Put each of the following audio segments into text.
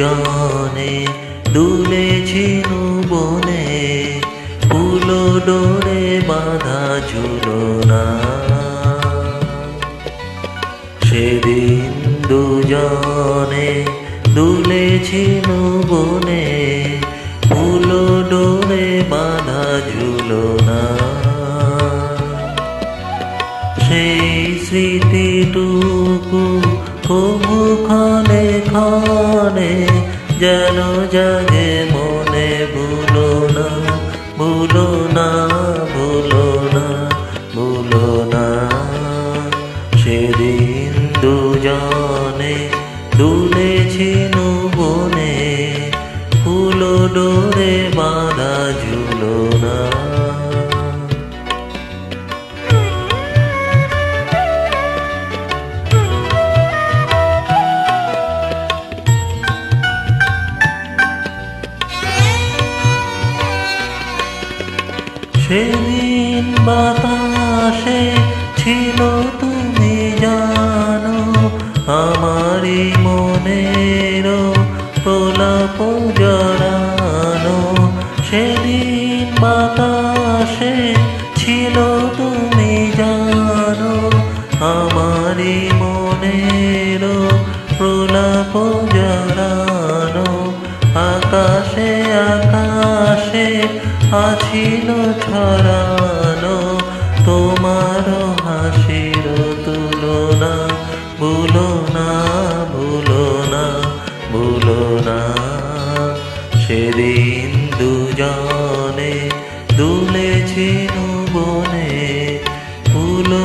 দুজনে দুলেছি বনে, ফুলো ডোরে বাঁধা ঝুলনা সেদিন দুজনে দুলেছি বনে, ফুলো ডোরে বাঁধা ঝুলনা সেই স্মৃতিটুকু কবু ক্ষণে যেন জাগে মনে, ভুলো না ভুলো না ভুলো না ভুলো না। সেদিন দুজনে দুলেছি বনে ফুলো ডোরে বাঁধা সেদিন বাতাসে ছিল তুমি জানো, আমারই মনের প্রলাপ জড়ানো। সেদিন বাতাসে ছিল তুমি জানো, আমারই মনের প্রলাপ জড়ানো। আকাশে আকাশে আছিল ছড়ানো, তোমার হাসির তুলনা। ভুলো না ভুলো না ভুলো না। সেদিন দুজনে দুলেছি বনে ফুলো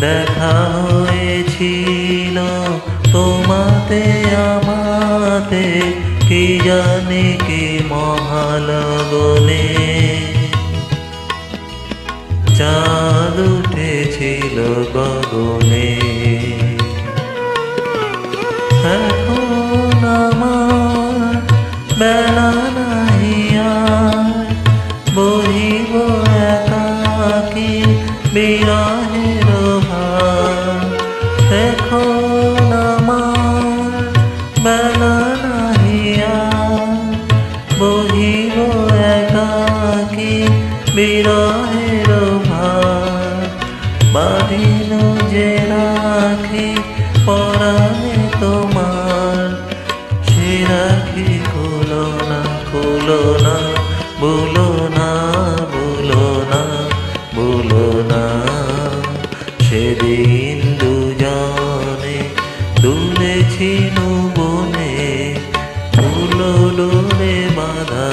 দেখা হয়েছিল। তোমাতে আমাতে কি জানে কি মহালগনে? চাঁদ উঠেছিল গগনে। এখন আমার বেলা একাকি বিরহের ভার যে রাখি পরাণে তোমার। সে রাখি খুলো না খুলো না, ভুলো না ভুলো না ভুলো না। সেদিন দুজনে দুলেছি বনে ফুলো ডোরে বাঁধা